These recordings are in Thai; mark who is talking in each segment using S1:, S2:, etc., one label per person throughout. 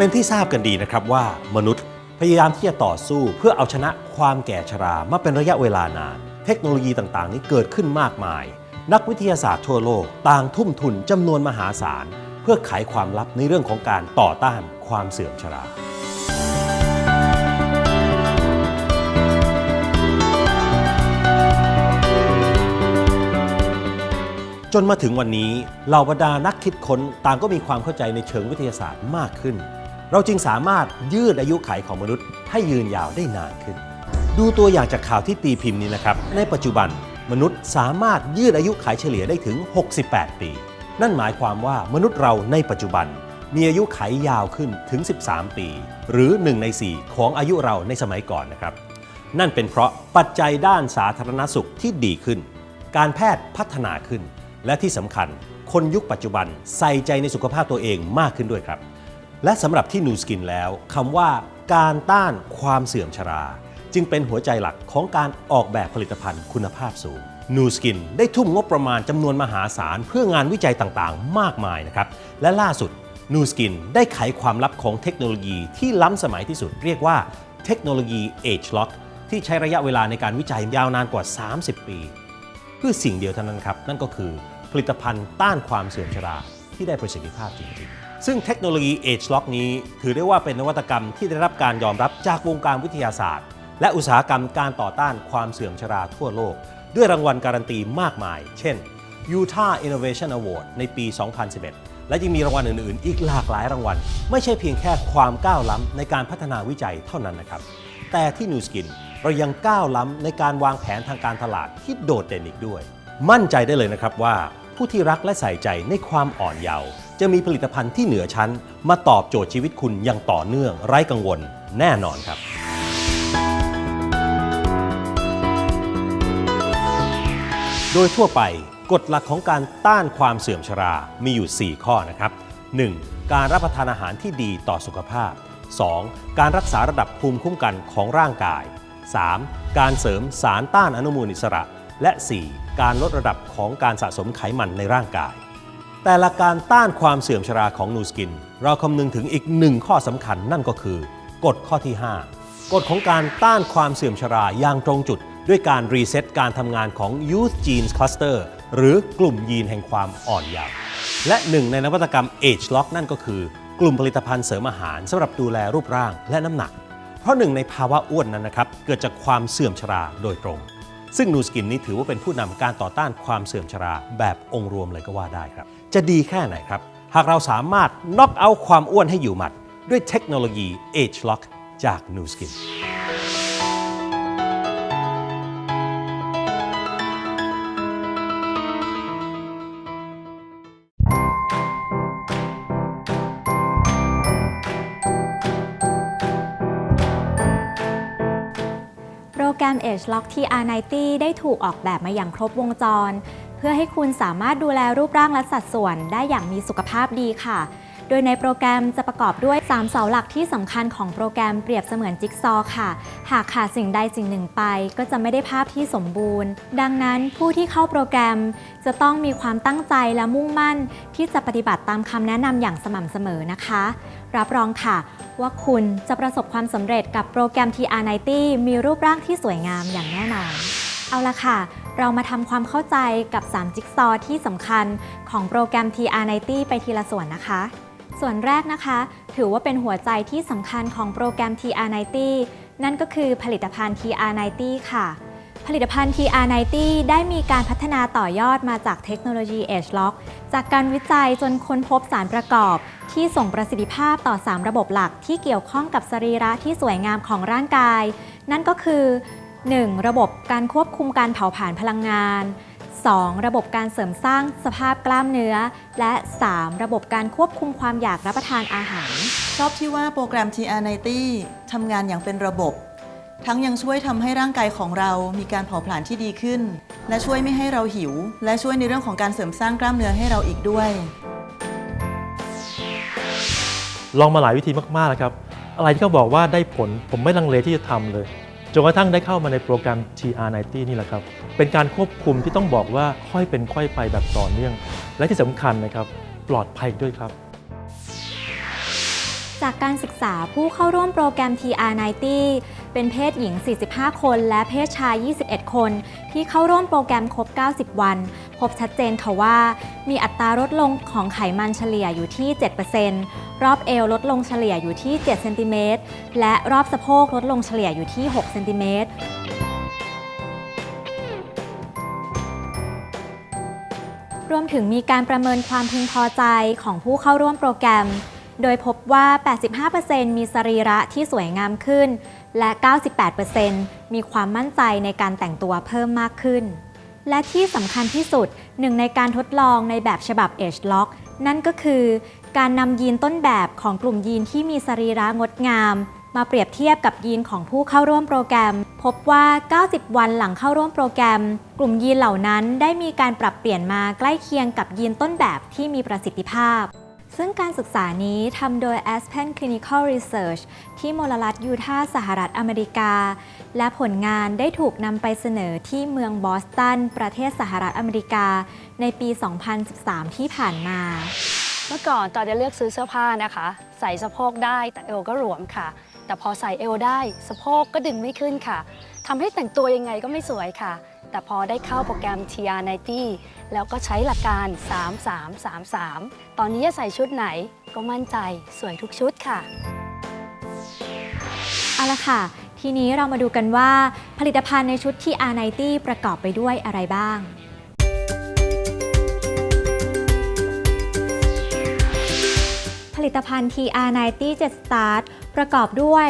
S1: เป็นที่ทราบกันดีนะครับว่ามนุษย์พยายามที่จะต่อสู้เพื่อเอาชนะความแก่ชรามาเป็นระยะเวลานาน เทคโนโลยีต่างๆ นี้เกิดขึ้นมากมาย นักวิทยาศาสตร์ทั่วโลกต่างทุ่มทุนจำนวนมหาศาล เพื่อไขความลับในเรื่องของการต่อต้านความเสื่อมชราจนมาถึงวันนี้เหล่าบรรดานักคิดค้นต่างก็มีความเข้าใจในเชิงวิทยาศาสตร์มากขึ้น เราจึงสามารถยืดอายุขัยของมนุษย์ให้ยืนยาวได้นานขึ้น ดูตัวอย่างจากข่าวที่ตีพิมพ์นี้นะครับ ในปัจจุบันมนุษย์สามารถยืดอายุขัยเฉลี่ยได้ถึง 68 ปี นั่นหมายความว่ามนุษย์เราในปัจจุบัน มีอายุขัยยาวขึ้นถึง 13 ปี หรือ 1 ใน 4 ของอายุเราในสมัยก่อนนะครับ นั่นเป็นเพราะปัจจัยด้านสาธารณสุขที่ดีขึ้น การแพทย์พัฒนาขึ้น และที่สำคัญ คนยุคปัจจุบันใส่ใจในสุขภาพตัวเองมากขึ้นด้วยครับ และสำหรับที่นูสกินแล้วคำว่าการต้านความเสื่อมชรา จึงเป็นหัวใจหลักของการออกแบบผลิตภัณฑ์คุณภาพสูงนูสกินได้ทุ่มงบประมาณจำนวนมหาศาล เพื่องานวิจัยต่างๆ มากมายนะครับ และล่าสุดนูสกินได้ไขความลับของเทคโนโลยีที่ล้ำสมัยที่สุดเรียกว่าเทคโนโลยี Age Lock ที่ใช้ระยะเวลาในการวิจัยยาวนานกว่า 30 ปี เพื่อสิ่งเดียวเท่านั้นครับ นั่นก็คือผลิตภัณฑ์ต้านความเสื่อมชราที่ได้ประสิทธิภาพจริงๆ ซึ่งเทคโนโลยี Age Lock นี้ถือได้ว่าเป็นนวัตกรรมที่ได้รับการยอมรับจากวงการวิทยาศาสตร์ และอุตสาหกรรมการต่อต้านความเสื่อมชราทั่วโลก ด้วยรางวัลการันตีมากมาย เช่น Utah Innovation Award ในปี 2011 และยังมีรางวัลอื่น ๆ อีกหลากหลายรางวัล ไม่ใช่เพียงแค่ความก้าวล้ำในการพัฒนาวิจัยเท่านั้นนะครับ แต่ที่ New Skin เรายังก้าวล้ำในการวางแผนทางการตลาดที่โดดเด่นอีกด้วย มั่นใจได้เลยนะครับว่าผู้ที่รักและใส่ใจในความอ่อนเยาว์ จะมีผลิตภัณฑ์ที่เหนือชั้น มาตอบโจทย์ชีวิตคุณอย่างต่อเนื่องไร้กังวลแน่นอนครับ โดยทั่วไปกฎหลักของการต้านความเสื่อมชรา มีอยู่ 4 ข้อนะครับ 1. การรับประทานอาหารที่ดีต่อสุขภาพ 2. การรักษาระดับภูมิคุ้มกันของร่างกาย 3. การเสริมสารต้านอนุมูลอิสระ และ 4. การลดระดับของการสะสมไขมันในร่างกาย แต่ละการต้านความเสื่อมชราของนูสกิน เราคำนึงถึงอีกหนึ่งข้อสำคัญนั่นก็คือกฎข้อที่ 5 กฎของการต้านความเสื่อมชราอย่างตรงจุด ด้วยการรีเซ็ตการทำงานของ Youth Genes Cluster หรือกลุ่มยีนแห่งความอ่อนเยาว์และหนึ่งในนวัตกรรม Age Lock นั่นก็คือกลุ่มผลิตภัณฑ์เสริมอาหารสำหรับดูแลรูปร่างและน้ำหนัก เพราะหนึ่งในภาวะอ้วนนั้นนะครับเกิดจากความเสื่อมชราโดยตรง ซึ่งนูสกินนี้ถือว่าเป็นผู้นำการต่อต้านความเสื่อมชราแบบองค์รวมเลยก็ว่าได้ครับ จะดีแค่ไหนครับ หากเราสามารถน็อกเอาความอ้วนให้อยู่หมัด ด้วยเทคโนโลยี Age Lock จากนูสกิน
S2: โปรแกรม Age Lock TR90 ได้ถูกออกแบบมาอย่างครบวงจร เพื่อให้คุณสามารถดูแลรูปร่างและสัดส่วนได้อย่างมีสุขภาพดีค่ะ โดยในโปรแกรมจะประกอบด้วย 3 เสาหลักที่สำคัญของโปรแกรมเปรียบเสมือนจิ๊กซอว์ค่ะ หากขาดสิ่งใดสิ่งหนึ่งไป ก็จะไม่ได้ภาพที่สมบูรณ์ ดังนั้นผู้ที่เข้าโปรแกรมจะต้องมีความตั้งใจและมุ่งมั่น ที่จะปฏิบัติตามคำแนะนำอย่างสม่ำเสมอนะคะ รับรองค่ะ ว่าคุณจะประสบความสำเร็จกับโปรแกรม TR90 มีรูปร่างที่สวยงามอย่างแน่นอนเอาละค่ะ เรามาทำความเข้าใจกับ 3 จิ๊กซอว์ที่สำคัญของโปรแกรม TR90 ไปทีละส่วนนะคะ ส่วนแรกนะคะ ถือว่าเป็นหัวใจที่สำคัญของโปรแกรม TR90 นั่นก็คือผลิตภัณฑ์ TR90 ค่ะ ผลิตภัณฑ์ TR90 ได้มีการพัฒนาต่อยอดมาจากเทคโนโลยี Age Lock จากการวิจัยจนค้นพบสารประกอบ ที่ส่งประสิทธิภาพต่อ 3 ระบบหลักที่เกี่ยวข้องกับสรีระที่สวยงามของร่างกาย นั่นก็คือ 1. ระบบการควบคุมการเผาผลาญพลังงาน 2. ระบบการเสริมสร้างสภาพกล้ามเนื้อ และ 3. ระบบการควบคุมความอยากรับประทานอาหาร
S3: ชอบที่ว่าโปรแกรม TR90 ทำงานอย่างเป็นระบบ ทั้งยังช่วยทำให้ร่างกายของเรามีการเผาผลาญที่ดีขึ้น และช่วยไม่ให้เราหิว และช่วยในเรื่องของการเสริมสร้างกล้ามเนื้อให้เราอีกด้วย
S4: ลองมาหลายวิธีมากๆนะครับ อะไรที่เขาบอกว่าได้ผลผมไม่ลังเลที่จะทำเลย จนกระทั่งได้เข้ามาในโปรแกรม TR90 นี่แหละครับ เป็นการควบคุมที่ต้องบอกว่าค่อยเป็นค่อยไปแบบต่อเนื่อง และที่สำคัญนะครับ ปลอดภัยด้วยครับ
S2: จากการศึกษาผู้เข้าร่วมโปรแกรม TR90 เป็นเพศหญิง 45 คน และเพศชาย 21 คน ที่เข้าร่วมโปรแกรมครบ 90 วัน พบชัดเจนค่ะว่า มีอัตราลดลงของไขมันเฉลี่ยอยู่ที่ 7%รอบเอวลดลงเฉลี่ยอยู่ที่7เซนติเมตรและรอบสะโพกลดลงเฉลี่ยอยู่ที่6เซนติเมตรรวมถึงมีการประเมินความพึงพอใจของผู้เข้าร่วมโปรแกรม โดยพบว่า 85%มีสรีระที่สวยงามขึ้น และ 98%มีความมั่นใจในการแต่งตัวเพิ่มมากขึ้น และที่สำคัญที่สุดหนึ่งในการทดลองในแบบฉบับ Age Lock นั่นก็คือการนำยีนต้นแบบของกลุ่มยีนที่มีสรีระงดงาม มาเปรียบเทียบกับยีนของผู้เข้าร่วมโปรแกรม พบว่า 90 วันหลังเข้าร่วมโปรแกรม กลุ่มยีนเหล่านั้นได้มีการปรับเปลี่ยนมาใกล้เคียงกับยีนต้นแบบที่มีประสิทธิภาพ ซึ่งการศึกษานี้ทำโดย Aspen Clinical Research ที่มลรัฐยูทาห์สหรัฐอเมริกา และผลงานได้ถูกนำไปเสนอที่เมืองบอสตัน ประเทศสหรัฐอเมริกา ในปี 2013 ที่ผ่านมา
S5: เมื่อก่อนตอนจะเลือกซื้อเสื้อผ้านะคะ ใส่สะโพกได้แต่เอวก็หลวมค่ะ แต่พอใส่เอวได้ สะโพกก็ดึงไม่ขึ้นค่ะทำให้แต่งตัวยังไงก็ไม่สวยค่ะ แต่พอได้เข้าโปรแกรม TR90 แล้วก็ใช้หลักการ 3333 ตอนนี้จะใส่ชุดไหนก็มั่นใจสวยทุกชุดค่ะ
S2: เอาละค่ะ ทีนี้เรามาดูกันว่าผลิตภัณฑ์ในชุด TR90 ประกอบไปด้วยอะไรบ้าง ผลิตภัณฑ์ TR90 7 Start ประกอบด้วย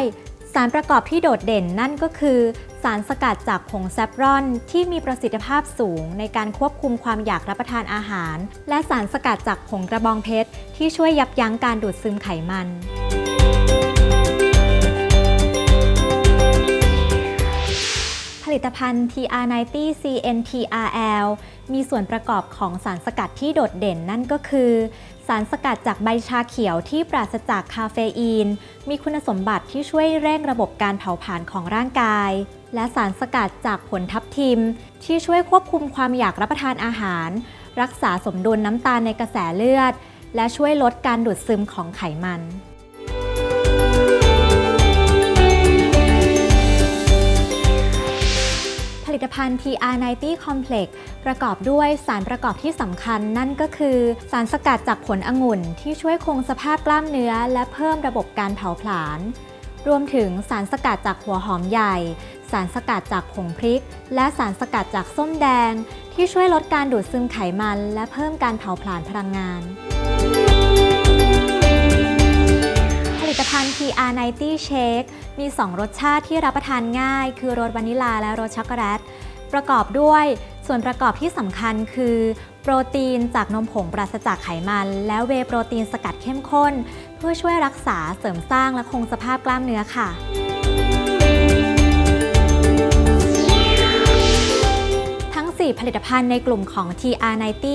S2: สารประกอบที่โดดเด่นนั่นก็คือ สารสกัดจากผงแซฟรอนที่มีประสิทธิภาพสูงในการควบคุมความอยากรับประทานอาหาร และสารสกัดจากผงกระบองเพชรที่ช่วยยับยั้งการดูดซึมไขมันผลิตภัณฑ์ TR90 CNTRL มีส่วนประกอบของสารสกัดที่โดดเด่นนั่นก็คือ สารสกัดจากใบชาเขียวที่ปราศจากคาเฟอีน มีคุณสมบัติที่ช่วยเร่งระบบการเผาผลาญของร่างกาย และสารสกัดจากผลทับทิม ที่ช่วยควบคุมความอยากรับประทานอาหาร รักษาสมดุลน้ำตาลในกระแสเลือด และช่วยลดการดูดซึมของไขมันผลิตภัณฑ์ TR90 Complex ประกอบด้วยสารประกอบที่สำคัญนั่นก็คือ สารสกัดจากผลองุ่น ที่ช่วยคงสภาพกล้ามเนื้อ และเพิ่มระบบการเผาผลาญ รวมถึงสารสกัดจากหัวหอมใหญ่ สารสกัดจากผงพริก และสารสกัดจากส้มแดง ที่ช่วยลดการดูดซึมไขมัน และเพิ่มการเผาผลาญพลังงาน ผลิตภัณฑ์ TR90 Shake มี 2 รสชาติที่รับประทานง่าย คือรสวานิลาและรสช็อกโกแลตประกอบด้วยส่วนประกอบที่สำคัญคือ โปรตีนจากนมผงปราศจากไขมัน และเวโปรตีนสกัดเข้มข้น เพื่อช่วยรักษาเสริมสร้างและคงสภาพกล้ามเนื้อค่ะ ผลิตภัณฑ์ในกลุ่มของ TR90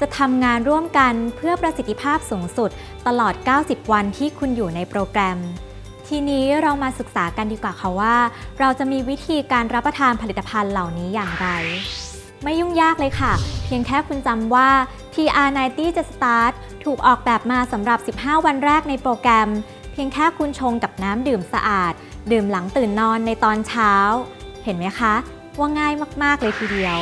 S2: จะทำงานร่วมกันเพื่อประสิทธิภาพสูงสุด ตลอด 90 วันที่คุณอยู่ในโปรแกรม ทีนี้เรามาศึกษากันดีกว่าค่ะว่า เราจะมีวิธีการรับประทานผลิตภัณฑ์เหล่านี้อย่างไร ไม่ยุ่งยากเลยค่ะ เพียงแค่คุณจำว่า TR90 จะ Start ถูกออกแบบมาสำหรับ 15 วันแรกในโปรแกรม เพียงแค่คุณชงกับน้ำดื่มสะอาด ดื่มหลังตื่นนอนในตอนเช้า เห็นไหมคะว่าง่ายมาก ๆ เลยทีเดียว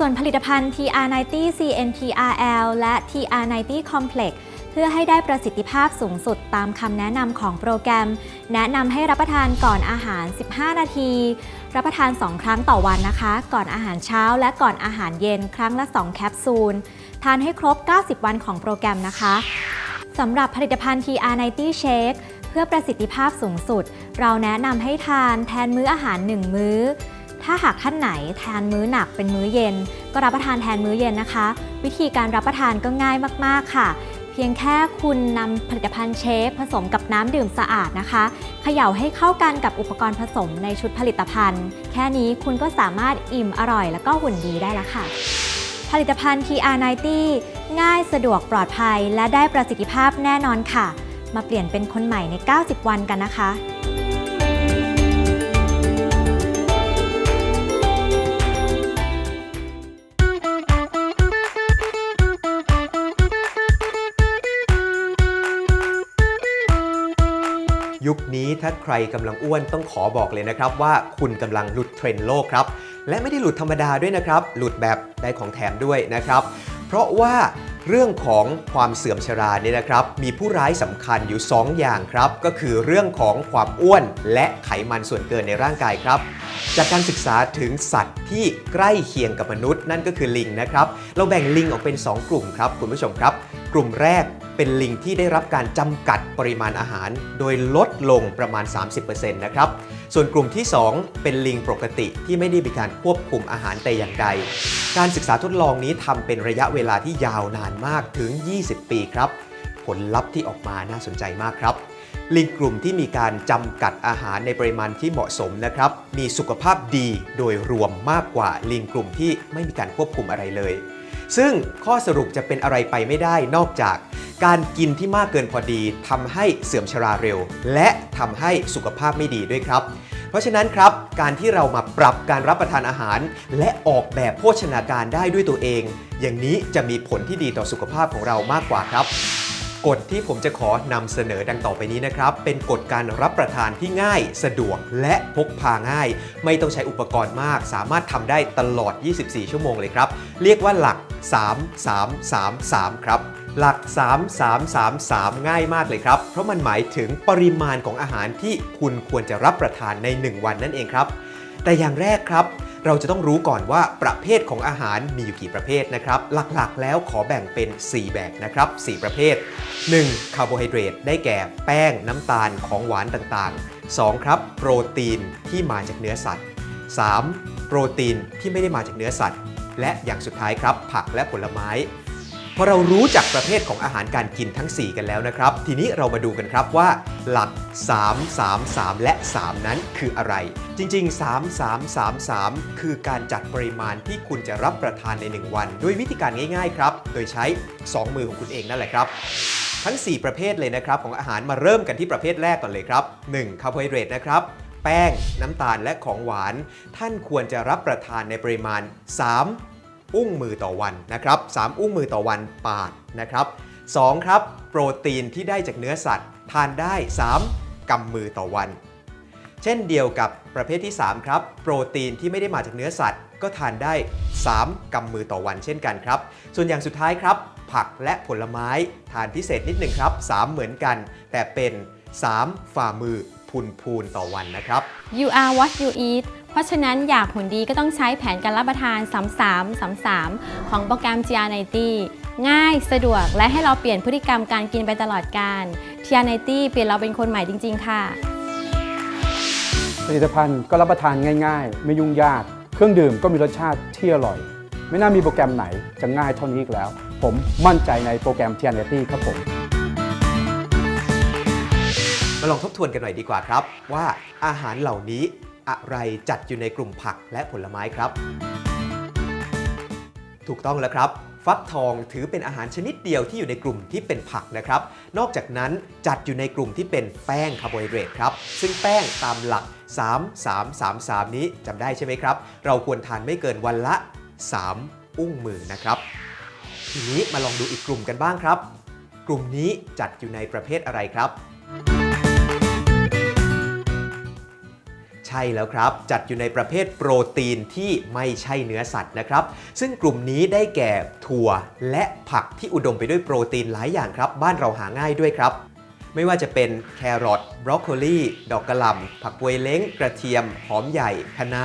S2: ส่วนผลิตภัณฑ์ TR90 CNTRL และ TR90 Complex เพื่อให้ได้ประสิทธิภาพสูงสุดตามคำแนะนำของโปรแกรม แนะนำให้รับประทานก่อนอาหาร 15 นาที รับประทาน 2 ครั้งต่อวันนะคะ ก่อนอาหารเช้าและก่อนอาหารเย็นครั้งละ 2 แคปซูล ทานให้ครบ 90 วันของโปรแกรมนะคะสำหรับผลิตภัณฑ์ TR90 Shake เพื่อประสิทธิภาพสูงสุด เราแนะนำให้ทานแทนมื้ออาหาร 1 มื้อ ถ้าหากท่านไหนทานมื้อหนักเป็นมื้อเย็น ก็รับประทานแทนมื้อเย็นนะคะ วิธีการรับประทานก็ง่ายมาก ๆ ค่ะ เพียงแค่คุณนำผลิตภัณฑ์เชฟผสมกับน้ำดื่มสะอาดนะคะเขย่าให้เข้ากันกับอุปกรณ์ผสมในชุดผลิตภัณฑ์ แค่นี้คุณก็สามารถอิ่มอร่อย แล้วก็หุ่นดีได้แล้วค่ะ ผลิตภัณฑ์ TR90 ง่ายสะดวกปลอดภัย และได้ประสิทธิภาพแน่นอนค่ะ มาเปลี่ยนเป็นคนใหม่ใน 90 วันกันนะคะ
S6: ถ้าใครกำลังอ้วนต้องขอบอกเลยนะครับว่าคุณกำลังหลุดเทรนด์โลกครับ และไม่ได้หลุดธรรมดาด้วยนะครับ หลุดแบบได้ของแถมด้วยนะครับ เพราะว่าเรื่องของความเสื่อมชราเนี่ยนะครับ มีผู้ร้ายสำคัญอยู่ 2 อย่างครับ ก็คือเรื่องของความอ้วนและไขมันส่วนเกินในร่างกายครับ จากการศึกษาถึงสัตว์ที่ใกล้เคียงกับมนุษย์ นั่นก็คือลิงนะครับ เราแบ่งลิงออกเป็น 2 กลุ่มครับคุณผู้ชมครับ กลุ่มแรก เป็นลิงที่ได้รับการจำกัดปริมาณอาหาร โดยลดลงประมาณ 30%นะครับ ส่วนกลุ่มที่ 2 เป็นลิงปกติที่ไม่ได้มีการควบคุมอาหารแต่อย่างใด การศึกษาทดลองนี้ทำเป็นระยะเวลาที่ยาวนานมากถึง 20 ปีครับ ผลลัพธ์ที่ออกมาน่าสนใจมากครับ ลิงกลุ่มที่มีการจำกัดอาหารในปริมาณที่เหมาะสมนะครับ มีสุขภาพดีโดยรวมมากกว่าลิงกลุ่มที่ไม่มีการควบคุมอะไรเลย ซึ่งข้อสรุปจะเป็นอะไรไปไม่ได้นอกจาก การกินที่มากเกินพอดีทำให้เสื่อมชราเร็ว และทำให้สุขภาพไม่ดีด้วยครับ เพราะฉะนั้นครับ การที่เรามาปรับการรับประทานอาหาร และออกแบบโภชนาการได้ด้วยตัวเอง อย่างนี้จะมีผลที่ดีต่อสุขภาพของเรามากกว่าครับกฎที่ผมจะขอนำเสนอดังต่อไปนี้นะครับ เป็นกฎการรับประทานที่ง่าย สะดวกและพกพาง่าย ไม่ต้องใช้อุปกรณ์มาก สามารถทำได้ตลอด 24 ชั่วโมงเลยครับ เรียกว่าหลัก 3 3 3 3 ครับ หลัก 3 3 3 3 ง่ายมากเลยครับ เพราะมันหมายถึงปริมาณของอาหารที่คุณควรจะรับประทานใน 1 วันนั่นเองครับ แต่อย่างแรกครับ เราจะต้องรู้ก่อนว่าประเภทของอาหารมีอยู่กี่ประเภทนะครับ หลักๆ แล้วขอแบ่งเป็น 4 แบบนะครับ 4 ประเภท 1. คาร์โบไฮเดรตได้แก่แป้งน้ำตาลของหวานต่างๆ 2. ครับ โปรตีนที่มาจากเนื้อสัตว์ 3. โปรตีนที่ไม่ได้มาจากเนื้อสัตว์ และอย่างสุดท้ายครับ ผักและผลไม้พอเรารู้จักประเภทของอาหารการกินทั้ง 4 กันแล้วนะครับ ทีนี้เรามาดูกันครับว่า หลัก 3 3 3 และ 3 นั้นคืออะไร จริง ๆ 3 3 3 3 คือการจัดปริมาณที่คุณจะรับประทานใน 1 วันโดยวิธีการง่ายๆครับ โดยใช้ 2 มือของคุณเองนั่นแหละครับทั้ง 4 ประเภทเลยนะครับของอาหารมาเริ่มกันที่ประเภทแรกก่อนเลยครับ 1. คาร์โบไฮเดรตนะครับ แป้ง น้ำตาลและของหวาน ท่านควรจะรับประทานในปริมาณ 3 อุ้งมือต่อวันนะครับ3อุ้งมือต่อวันปาดนะครับ 2. ครับ โปรตีนที่ได้จากเนื้อสัตว์ ทานได้ 3กำมือต่อวัน เช่นเดียวกับประเภทที่ 3 ครับ โปรตีนที่ไม่ได้มาจากเนื้อสัตว์ ก็ทานได้ 3กำมือต่อวันเช่นกันครับ ส่วนอย่างสุดท้ายครับ ผักและผลไม้ทานพิเศษนิดหนึ่งครับ 3 เหมือนกัน แต่เป็น 3 ฝ่ามือ พูนพูนๆต่อวันนะครับ
S7: You are what you eat เพราะฉะนั้นอยากหุ่นดีก็ต้องใช้แผนการรับประทาน 3333 ของโปรแกรม GR90 ง่ายสะดวกและให้เราเปลี่ยนพฤติกรรมการกินไปตลอดการ GR90 เปลี่ยนเราเป็นคนใหม่จริง ๆ ค่ะ
S8: ผลิตภัณฑ์ก็รับประทานง่าย ๆ ไม่ยุ่งยาก เครื่องดื่มก็มีรสชาติที่อร่อย ไม่น่ามีโปรแกรมไหนจะง่ายเท่านี้อีกแล้ว ผมมั่นใจในโปรแกรม t i a n e t y ครับผม
S6: มาลองทบทวนกันหน่อยดีกว่าครับ ว่าอาหารเหล่านี้อะไรจัดอยู่ในกลุ่มผักและผลไม้ครับ ถูกต้องแล้วครับ ฟักทองถือเป็นอาหารชนิดเดียวที่อยู่ในกลุ่มที่เป็นผักนะครับ นอกจากนั้นจัดอยู่ในกลุ่มที่เป็นแป้งคาร์โบไฮเดรตครับ ซึ่งแป้งตามหลัก 3 3 3 3 นี้จำได้ใช่ไหมครับ เราควรทานไม่เกินวันละ 3 อุ้งมือนะครับ ทีนี้มาลองดูอีกกลุ่มกันบ้างครับ กลุ่มนี้จัดอยู่ในประเภทอะไรครับ ใช่แล้วครับ จัดอยู่ในประเภทโปรตีนที่ไม่ใช่เนื้อสัตว์นะครับ ซึ่งกลุ่มนี้ได้แก่ถั่วและผักที่อุดมไปด้วยโปรตีนหลายอย่างครับ บ้านเราหาง่ายด้วยครับ ไม่ว่าจะเป็นแครอทบรอกโคลี ดอกกระหล่ำผักบวยเล้ง กระเทียม หอมใหญ่คะน้า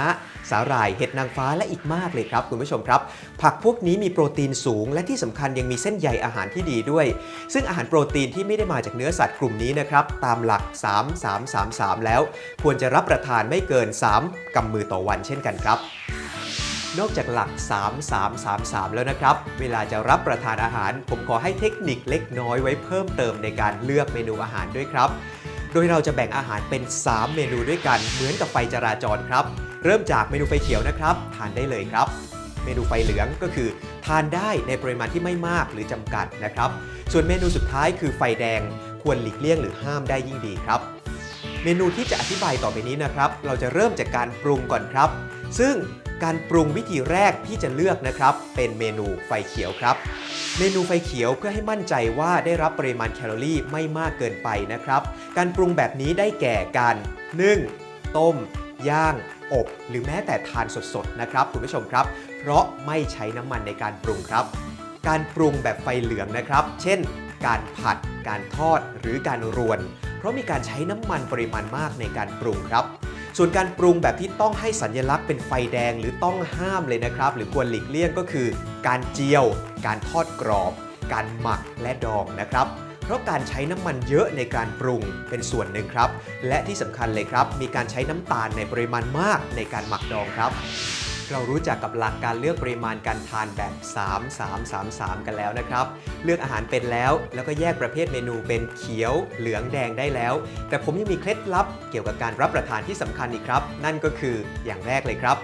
S6: สาหร่ายเห็ดนางฟ้าและอีกมากเลยครับคุณผู้ชมครับ ผักพวกนี้มีโปรตีนสูง และที่สำคัญยังมีเส้นใยอาหารที่ดีด้วย ซึ่งอาหารโปรตีนที่ไม่ได้มาจากเนื้อสัตว์กลุ่มนี้นะครับตามหลัก 3 3 3 3 แล้ว ควรจะรับประทานไม่เกิน 3กำมือต่อวันเช่นกันครับนอกจากหลัก 3 3 3 3 แล้วนะครับ เวลาจะรับประทานอาหาร ผมขอให้เทคนิคเล็กน้อยไว้เพิ่มเติมในการเลือกเมนูอาหารด้วยครับ โดยเราจะแบ่งอาหารเป็น 3 เมนูด้วยกัน เหมือนกับไฟจราจรครับ เริ่มจากเมนูไฟเขียวนะครับ ทานได้เลยครับ เมนูไฟเหลืองก็คือ ทานได้ในปริมาณที่ไม่มากหรือจำกัดนะครับ ส่วนเมนูสุดท้ายคือไฟแดง ควรหลีกเลี่ยงหรือห้ามได้ยิ่งดีครับ เมนูที่จะอธิบายต่อไปนี้นะครับ เราจะเริ่มจากการปรุงก่อนครับ ซึ่งการปรุงวิธีแรกที่จะเลือกนะครับ เป็นเมนูไฟเขียวครับ เมนูไฟเขียวเพื่อให้มั่นใจว่าได้รับปริมาณแคลอรี่ไม่มากเกินไปนะครับ การปรุงแบบนี้ได้แก่การนึ่ง ต้ม ย่าง อบ หรือแม้แต่ทานสดๆนะครับคุณผู้ชมครับ เพราะไม่ใช้น้ำมันในการปรุงครับ การปรุงแบบไฟเหลืองนะครับ เช่น การผัด การทอดหรือการรวน เพราะมีการใช้น้ำมันปริมาณมากในการปรุงครับส่วนการปรุงแบบที่ต้องให้สัญลักษณ์เป็นไฟแดงหรือต้องห้ามเลยนะครับ หรือควรหลีกเลี่ยงก็คือ การเจียว การทอดกรอบ การหมักและดองนะครับ ราะการใช้น้ำมันเยอะในการปรุงเป็นส่วนหนึ่งครับ และที่สำคัญเลยครับ มีการใช้น้ำตาลในปริมาณมากในการหมักดองครับเรารู้จักกับหลักการเลือกปริมาณการทานแบบ 3 3 3 3 กันแล้วนะครับ เลือกอาหารเป็นแล้ว แล้วก็แยกประเภทเมนูเป็นเขียว เหลืองแดงได้แล้ว แต่ผมยังมีเคล็ดลับเกี่ยวกับการรับประทานที่สำคัญอีกครับ นั่นก็คืออย่างแรกเลยครับ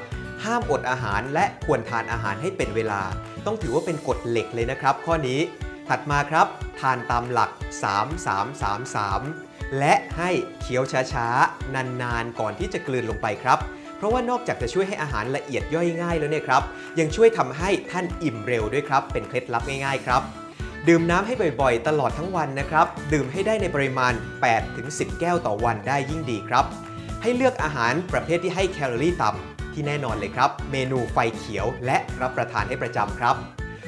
S6: ห้ามอดอาหารและควรทานอาหารให้เป็นเวลา ต้องถือว่าเป็นกฎเหล็กเลยนะครับ ข้อนี้ ถัดมาครับ ทานตามหลัก 3 3 3 3 และให้เคี้ยวช้าๆ นานๆ ก่อนที่จะกลืนลงไปครับ เพราะว่านอกจากจะช่วยให้อาหารละเอียดย่อยง่ายแล้วเนี่ยครับ ยังช่วยทำให้ท่านอิ่มเร็วด้วยครับ เป็นเคล็ดลับง่ายๆ ครับ ดื่มน้ำให้บ่อยๆ ตลอดทั้งวันนะครับ ดื่มให้ได้ในปริมาณ 8-10 แก้วต่อวันได้ยิ่งดีครับ ให้เลือกอาหารประเภทที่ให้แคลอรี่ต่ำที่แน่นอนเลยครับ เมนูไฟเขียวและรับประทานให้ประจำครับ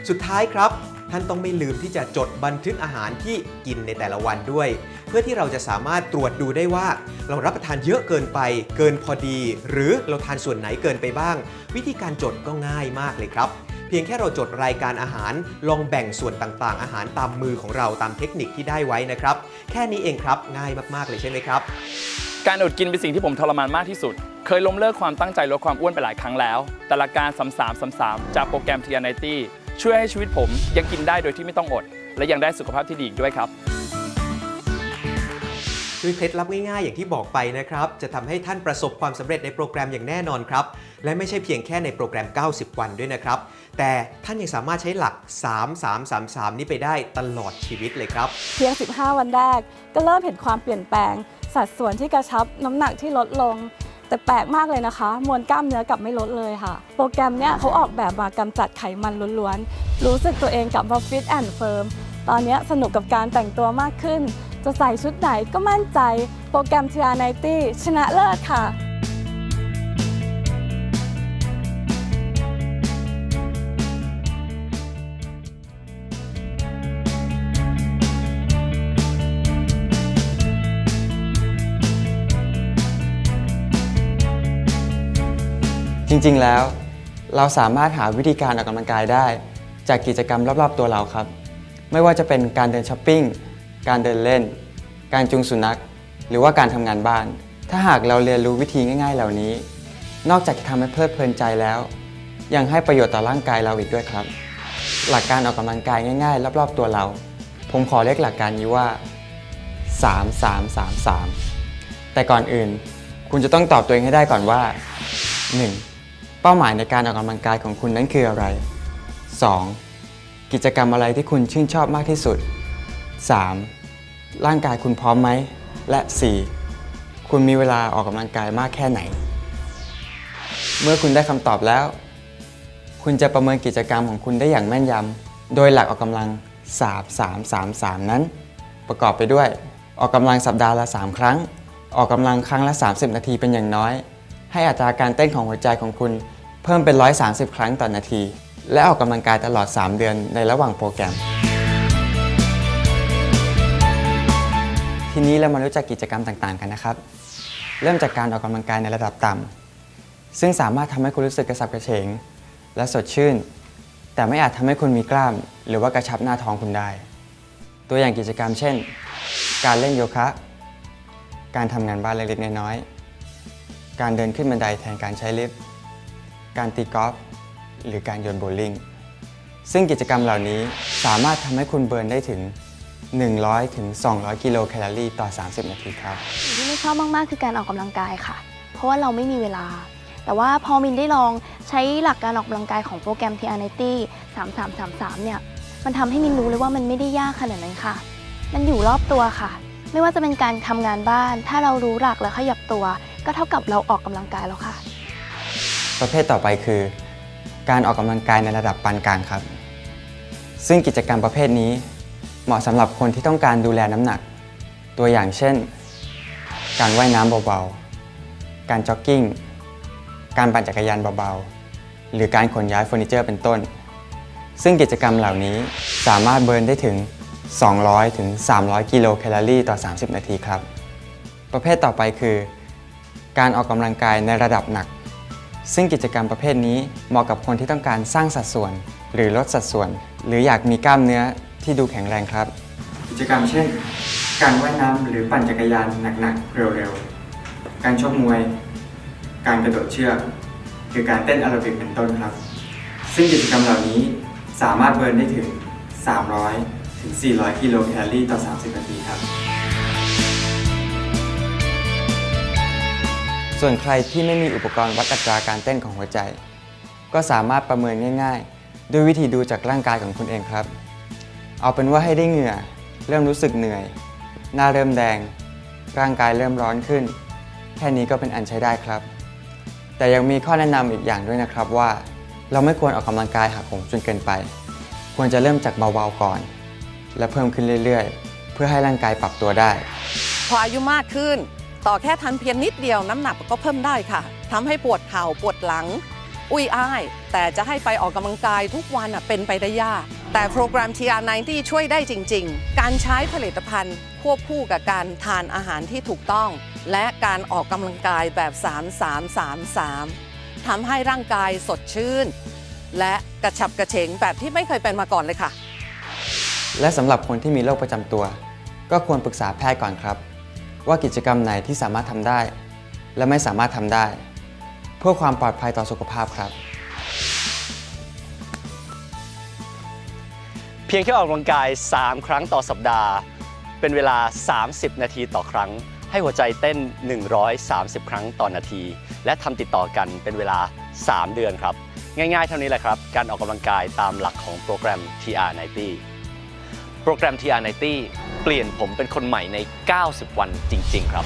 S6: สุดท้ายครับ ท่านต้องไม่ลืมที่จะจดบันทึกอาหารที่กินในแต่ละวันด้วย เพื่อที่เราจะสามารถตรวจดูได้ว่า เรารับประทานเยอะเกินไป เกินพอดี หรือเราทานส่วนไหนเกินไปบ้าง วิธีการจดก็ง่ายมากเลยครับเพียงแค่เราจดรายการอาหาร ลองแบ่งส่วนต่างๆ อาหารตามมือของเราตามเทคนิคที่ได้ไว้นะครับ แค่นี้เองครับ ง่ายมาก ๆ เลยใช่ไหมครับ
S9: การอดกินเป็นสิ่งที่ผมทรมานมากที่สุด เคยล้มเลิกความตั้งใจลดความอ้วนไปหลายครั้งแล้ว แต่ละการซ้ำๆๆจากโปรแกรม t ี n 9 0 ช่วยให้ชีวิตผมยังกินได้โดยที่ไม่ต้องอด และยังได้สุขภาพที่ดีอีกด้วยครับ
S6: ด้วยเคล็ดลับง่ายๆ อย่างที่บอกไปนะครับ จะทำให้ท่านประสบความสำเร็จในโปรแกรมอย่างแน่นอนครับ และไม่ใช่เพียงแค่ในโปรแกรม 90 วันด้วยนะครับ แต่ท่านยังสามารถใช้หลัก 3 3 3 3 นี้ไปได้ตลอดชีวิตเลยครับ
S10: เพียง 15 วันแรก ก็เริ่มเห็นความเปลี่ยนแปลง สัดส่วนที่กระชับน้ำหนักที่ลดลง แต่แปลกมากเลยนะคะ มวลกล้ามเนื้อกลับไม่ลดเลยค่ะ โปรแกรมเนี้ยเขาออกแบบมากำจัดไขมันล้วนๆ รู้สึกตัวเองกลับมาฟิตแอนด์เฟิร์ม ตอนนี้สนุกกับการแต่งตัวมากขึ้น จะใส่ชุดไหนก็มั่นใจ โปรแกรม TR90 ชนะเลิศค่ะ
S11: จริงๆ แล้ว เราสามารถหาวิธีการออกกำลังกายได้ จากกิจกรรมรอบๆ ตัวเราครับ ไม่ว่าจะเป็นการเดินช้อปปิ้ง การเดินเล่น การจูงสุนัข หรือว่าการทำงานบ้าน ถ้าหากเราเรียนรู้วิธีง่าย ๆ เหล่านี้ นอกจากจะทำให้เพลิดเพลินใจแล้ว ยังให้ประโยชน์ต่อร่างกายเราอีกด้วยครับ หลักการออกกำลังกายง่าย ๆ รอบๆ ตัวเรา ผมขอเรียกหลักการนี้ว่า 3 3 3 3 แต่ก่อนอื่น คุณจะต้องตอบตัวเองให้ได้ก่อนว่า 1. เป้าหมายในการออกกำลังกายของคุณนั้นคืออะไร 2. กิจกรรมอะไรที่คุณชื่นชอบมากที่สุด 3. ร่างกายคุณพร้อมไหม และ 4. คุณมีเวลาออกกำลังกายมากแค่ไหน เมื่อคุณได้คำตอบแล้ว คุณจะประเมินกิจกรรมของคุณได้อย่างแม่นยำ โดยหลักออกกำลัง 3 3 3 3 นั้น ประกอบไปด้วย ออกกำลังสัปดาห์ละ 3 ครั้ง ออกกำลังครั้งละ 30 นาทีเป็นอย่างน้อย ให้อัตราการเต้นของหัวใจของคุณเพิ่มเป็น 130 ครั้งต่อนาที และออกกำลังกายตลอด 3 เดือนในระหว่างโปรแกรม ทีนี้เรามารู้จักกิจกรรมต่างๆกันนะครับ เริ่มจากการออกกำลังกายในระดับต่ำซึ่งสามารถทำให้คุณรู้สึกกระสับกระเฉง และสดชื่น แต่ไม่อาจทำให้คุณมีกล้าม หรือว่ากระชับหน้าท้องคุณได้ ตัวอย่างกิจกรรมเช่น การเล่นโยคะ การทำงานบ้านเล็กๆน้อยๆ การเดินขึ้นบันไดแทนการใช้ลิฟต์ การตีกอล์ฟหรือการโยนโบว์ลิ่ง ซึ่งกิจกรรมเหล่านี้สามารถทำให้คุณเบิร์นได้ถึง 100ถึง200 กิโลแคลอรี่ต่อ 30 นาทีครับ
S12: สิ่งที่ไม่ชอบมาก ๆ คือการออกกำลังกายค่ะ เพราะว่าเราไม่มีเวลา แต่ว่าพอมินได้ลองใช้หลักการออกกำลังกายของโปรแกรม t r 9 0 3333 เนี่ย มันทำให้มินรู้เลยว่ามันไม่ได้ยากขนาดนั้นค่ะ มันอยู่รอบตัวค่ะ ไม่ว่าจะเป็นการทำงานบ้าน ถ้าเรารู้หลักและขยับตัวก็เท่ากับเราออกกำลังกายแล้วค่ะ
S11: ประเภทต่อไปคือ การออกกำลังกายในระดับปานกลางครับ ซึ่งกิจกรรมประเภทนี้ เหมาะสำหรับคนที่ต้องการดูแลน้ำหนัก ตัวอย่างเช่น การว่ายน้ำเบาๆ การจ็อกกิ้ง การปั่นจักรยานเบาๆ หรือการขนย้ายเฟอร์นิเจอร์เป็นต้น ซึ่งกิจกรรมเหล่านี้สามารถเบิร์นได้ถึง 200 ถึง 300 กิโลแคลอรี่ต่อ 30 นาทีครับ ประเภทต่อไปคือ การออกกำลังกายในระดับหนัก ซึ่งกิจกรรมประเภทนี้เหมาะกับคนที่ต้องการสร้างสัดส่วน หรือลดสัดส่วน หรืออยากมีกล้ามเนื้อที่ดูแข็งแรงครับ กิจกรรมเช่น การว่ายน้ำหรือปั่นจักรยานหนักๆเร็วๆ การชกมวย การกระโดดเชือก หรือการเต้นแอโรบิกเป็นต้นครับ ซึ่งกิจกรรมเหล่านี้สามารถเบิร์นได้ถึง 300 ถึง 400 กิโลแคลอรี่ต่อ 30 นาทีครับ ส่วนใครที่ไม่มีอุปกรณ์วัดอัตราการเต้นของหัวใจ ก็สามารถประเมินง่ายๆ ด้วยวิธีดูจากร่างกายของคุณเองครับ เอาเป็นว่าให้ได้เหงื่อ เริ่มรู้สึกเหนื่อย หน้าเริ่มแดง ร่างกายเริ่มร้อนขึ้น แค่นี้ก็เป็นอันใช้ได้ครับ แต่ยังมีข้อแนะนำอีกอย่างด้วยนะครับว่า เราไม่ควรออกกำลังกายหักโหมจนเกินไป ควรจะเริ่มจากเบาๆก่อน และเพิ่มขึ้นเรื่อยๆ เพื่อให้ร่างกายปรับตัวได้
S13: พออายุมากขึ้น ต่อแค่ทันเพียงนิดเดียวน้ำหนักก็เพิ่มได้ค่ะทำให้ปวดเข่าปวดหลัง อุ้ยอ้าย แต่จะให้ไปออกกำลังกายทุกวันเป็นไปได้ยาก แต่โปรแกรม TR90 ช่วยได้จริง ๆ การใช้ผลิตภัณฑ์ ควบคู่กับการทานอาหารที่ถูกต้อง และการออกกำลังกายแบบ 3333ทำให้ร่างกายสดชื่น และกระฉับกระเฉงแบบที่ไม่เคยเป็นมาก่อนเลยค่ะ
S11: และสำหรับคนที่มีโรคประจำตัว ก็ควรปรึกษาแพทย์ก่อนครับ ว่ากิจกรรมไหนที่สามารถทำได้ และไม่สามารถทำได้ เพื่อความปลอดภัยต่อสุขภาพครับ
S14: เพียงแค่ออกกำลังกาย 3 ครั้งต่อสัปดาห์ เป็นเวลา 30 นาทีต่อครั้ง ให้หัวใจเต้น 130 ครั้งต่อนาที และทำติดต่อกันเป็นเวลา 3 เดือนครับ ง่ายๆเท่านี้แหละครับ การออกกำลังกายตามหลักของโปรแกรม TR90 โปรแกรม TR90 เปลี่ยนผมเป็นคนใหม่ใน 90 วันจริง ๆ ครับ